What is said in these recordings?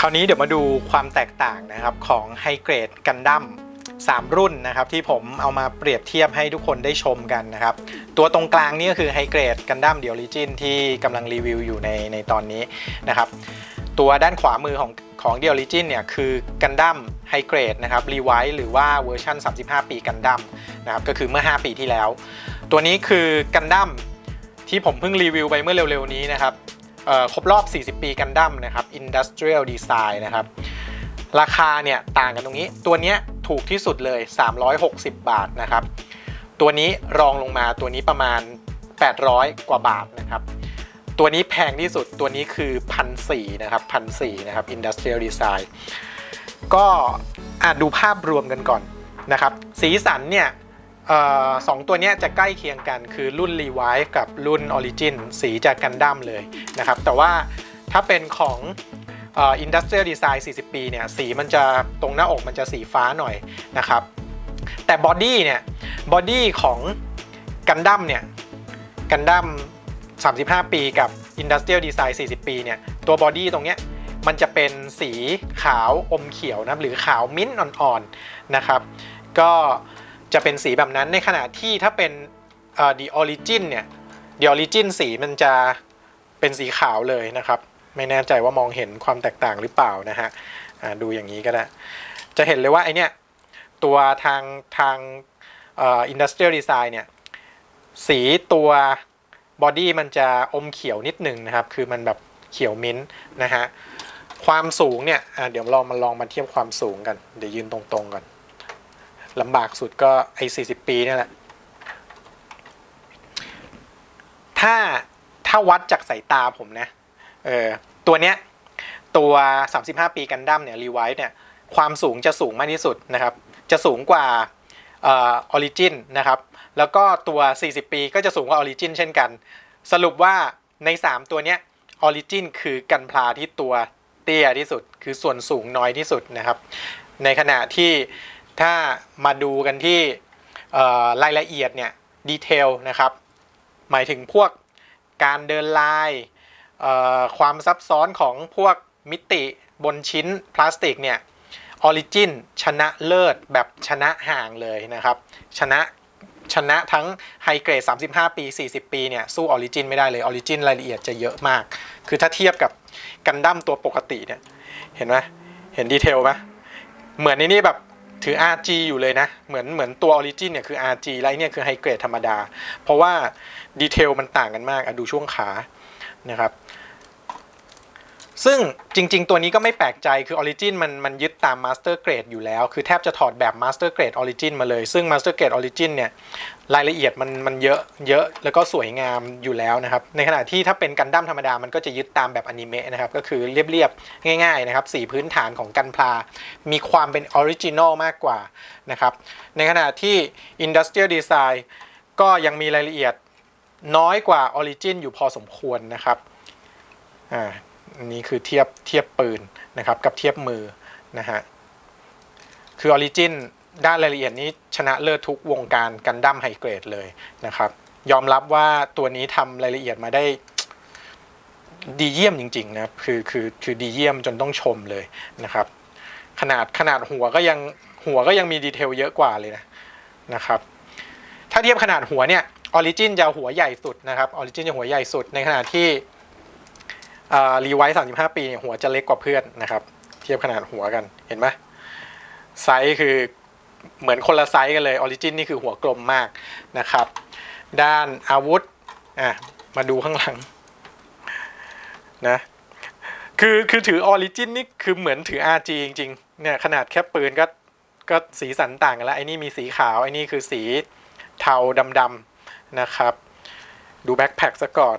คราวนี้เดี๋ยวมาดูความแตกต่างนะครับของไฮเกรดกันดั้ม3 รุ่นนะครับที่ผมเอามาเปรียบเทียบให้ทุกคนได้ชมกันนะครับ ตัวตรงกลางนี่ก็คือไฮเกรดกันดั้มเดียริจินที่กำลังรีวิวอยู่ในในตอนนี้นะครับตัวด้านขวามือของของเดียริจินเนี่ยคือกันดั้มไฮเกรดนะครับรีไวซ์หรือว่าเวอร์ชัน35 ปีกันดั้มนะครับก็คือเมื่อ 5 ปีที่แล้ว ตัวนี้คือกันดั้มที่ผมเพิ่งรีวิวไปเมื่อเร็วๆนี้นะครับ ครบรอบ 40 ปีกันดั้มนะครับ Industrial Design นะครับ ราคาเนี่ยต่างกันตรงนี้ ตัวนี้ถูกที่สุดเลย 360 บาทนะครับ ตัวนี้รองลงมาตัวนี้ประมาณ 800 กว่าบาทนะครับ ตัวนี้แพงที่สุดตัวนี้คือพันสนะครับพันสนะครับ Industrial Design ก็อาจดูภาพรวมกันก่อนนะครับ สีสันเนี่ย สองตัวนี้จะใกล้เคียงกันคือรุ่น Revive กับรุ่น Origin สีจากกันดั้มเลยนะครับ แต่ว่าถ้าเป็นของอ่อ Industrial Design 40 ปีเนี่ยสีมันจะตรงหน้าอกมันจะสีฟ้าหน่อยนะครับ แต่บอดี้เนี่ยบอดี้ของกันดั้มเนี่ยกันดั้ม35 ปีกับ Industrial Design 40 ปีเนี่ยตัวบอดี้ตรงเนี้ยมันจะเป็นสีขาวอมเขียวนะหรือขาวมิ้นท์อ่อนๆนะครับ ก็ จะเป็นสีแบบนั้นในขณะที่ถ้าเป็นเอ่อ The Origin เนี่ย The Origin สีมันจะเป็นสีขาวเลยนะครับ ไม่แน่ใจว่ามองเห็นความแตกต่างหรือเปล่านะฮะดูอย่างนี้ก็ได้ จะเห็นเลยว่าไอเนี้ยตัวทางทางอ่อ Industrial Design เนี่ย สีตัวบอดี้มันจะอมเขียวนิดหนึ่งนะครับ คือมันแบบเขียวมิ้นท์นะฮะ ความสูงเนี่ยเดี๋ยวเรามาลองมาเทียบความสูงกัน เดี๋ยวยืนตรงๆก่อน ลำบากสุดก็ไอ้40ปีเนี่ยแหละ ถ้าถ้าวัดจากสายตาผมนะ เออตัวเนี้ยตัว 35 ปีกันดั้มเนี่ยรีไวท์เนี่ยความสูงจะสูงมากที่สุดนะครับ จะสูงกว่าเออริจินนะครับ แล้วก็ตัว 40 ปีก็จะสูงกว่าออริจินเช่นกัน สรุปว่าใน 3 ตัวเนี้ยออริจินคือกันพลาที่ตัวเตี้ยที่สุด คือส่วนสูงน้อยที่สุดนะครับ ในขณะที่ ถ้ามาดูกันที่รายละเอียดเนี่ยดีเทลนะครับ หมายถึงพวกการเดินลายความซับซ้อนของพวกมิติบนชิ้นพลาสติกเนี่ยออริจินชนะเลิศแบบชนะห่างเลยนะครับ ชนะชนะทั้งไฮเกรด 35 ปี 40 ปีเนี่ยสู้ออริจินไม่ได้เลยออริจินรายละเอียดจะเยอะมาก คือถ้าเทียบกับกันดั้มตัวปกติเนี่ย เห็นไหมเห็นดีเทลไหมเหมือนในนี่แบบ ถือ RG อยู่เลยนะ เหมือนเหมือนตัว Origin เนี่ยคือ RG แล้วไอ้เนี่ยคือไฮเกรดธรรมดา เพราะว่าดีเทลมันต่างกันมากอะดูช่วงขานะครับ ซึ่งจริง ๆ ตัวนี้ก็ไม่แปลกใจคือ Origin มันมันยึดตาม Master Grade อยู่แล้ว คือแทบจะถอดแบบ Master Grade Origin มาเลย ซึ่ง Master Grade Origin เนี่ยรายละเอียดมันมันเยอะเยอะแล้วก็สวยงามอยู่แล้วนะครับ ในขณะที่ถ้าเป็นกันดั้มธรรมดา มันก็จะยึดตามแบบอนิเมะนะครับ ก็คือเรียบๆ ง่าย ๆ นะครับสีพื้นฐานของกันพลา มีความเป็นออริจินอลมากกว่านะครับ ในขณะที่ Industrial Design ก็ยังมีรายละเอียดน้อยกว่า Origin อยู่พอสมควรนะครับอ่า อันนี้คือเทียบเทียบปืนนะครับกับเทียบมือนะฮะคือ Origin ด้านรายละเอียดนี้ชนะเลิศทุกวงการกันดั้มไฮเกรดเลยนะครับ ยอมรับว่าตัวนี้ทำรายละเอียดมาได้ดีเยี่ยมจริงๆนะคือคือคือดีเยี่ยมจนต้องชมเลยนะครับ ขนาดขนาดหัวก็ยังหัวก็ยังมีดีเทลเยอะกว่าเลยนะนะครับ ถ้าเทียบขนาดหัวเนี่ยออริจินจะหัวใหญ่สุดนะครับออริจินจะหัวใหญ่สุดในขณะที่ รีไวท์สามสิบห้าปีเนี่ยหัวจะเล็กกว่าเพื่อนนะครับ เทียบขนาดหัวกันเห็นไหมไซส์คือเหมือนคนละไซส์กันเลยออริจินนี่คือหัวกลมมากนะครับ ด้านอาวุธอะมาดูข้างหลังนะคือคือถือออริจินนี่คือเหมือนถือ RG จริงๆเนี่ยขนาดแค่ปืนก็ก็สีสันต่างกันแล้วไอ้นี่มีสีขาวไอ้นี่คือสีเทาดำๆนะครับ ดูแบ็คแพคซะก่อน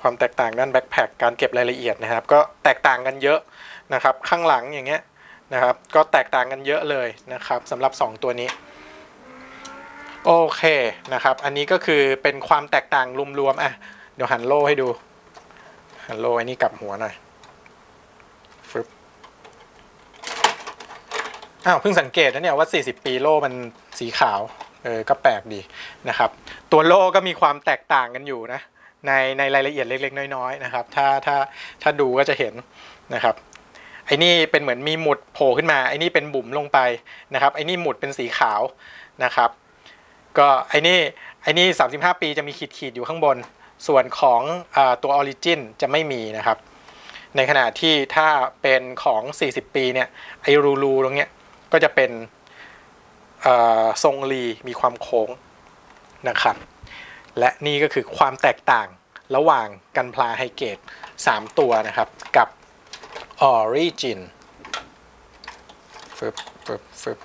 ความแตกต่างด้านแบ็คแพคการเก็บรายละเอียดนะครับ ก็แตกต่างกันเยอะนะครับ ข้างหลังอย่างเงี้ยนะครับ ก็แตกต่างกันเยอะเลยนะครับสำหรับ 2 ตัวนี้โอเคนะครับ อันนี้ก็คือเป็นความแตกต่างรวมๆอะเดี๋ยวหันโลให้ดู หันโลอ้นี่กลับหัวหน่อยฟึบอ้าวเพิ่งสังเกตนะเนี่ยว่า 40 ปีโลมันสีขาวเออก็แปลกดีนะครับ ตัวโลก็มีความแตกต่างกันอยู่นะ ในในรายละเอียดเล็ก ๆ น้อยๆนะครับ ถ้าถ้าถ้าดูก็จะเห็นนะครับไอ้นี่เป็นเหมือนมีหมุดโผล่ขึ้นมาไอ้นี่เป็นบุ๋มลงไปนะครับไอ้นี่หมุดเป็นสีขาวนะครับ ก็ไอ้นี่ไอ้นี่35 ปีจะมีขีดขีดอยู่ข้างบน ส่วนของอตัวออริจินจะไม่มีนะครับ ในขณะที่ถ้าเป็นของ 40 ปีเนี่ยไอ้รูรูตรงเนี้ยก็จะเป็นทรงรีมีความโค้งนะครับ และนี่ก็คือความแตกต่างระหว่างกันพลาไฮเกต3 ตัวนะครับ กับ Origin ฟึบฟึบฟึบ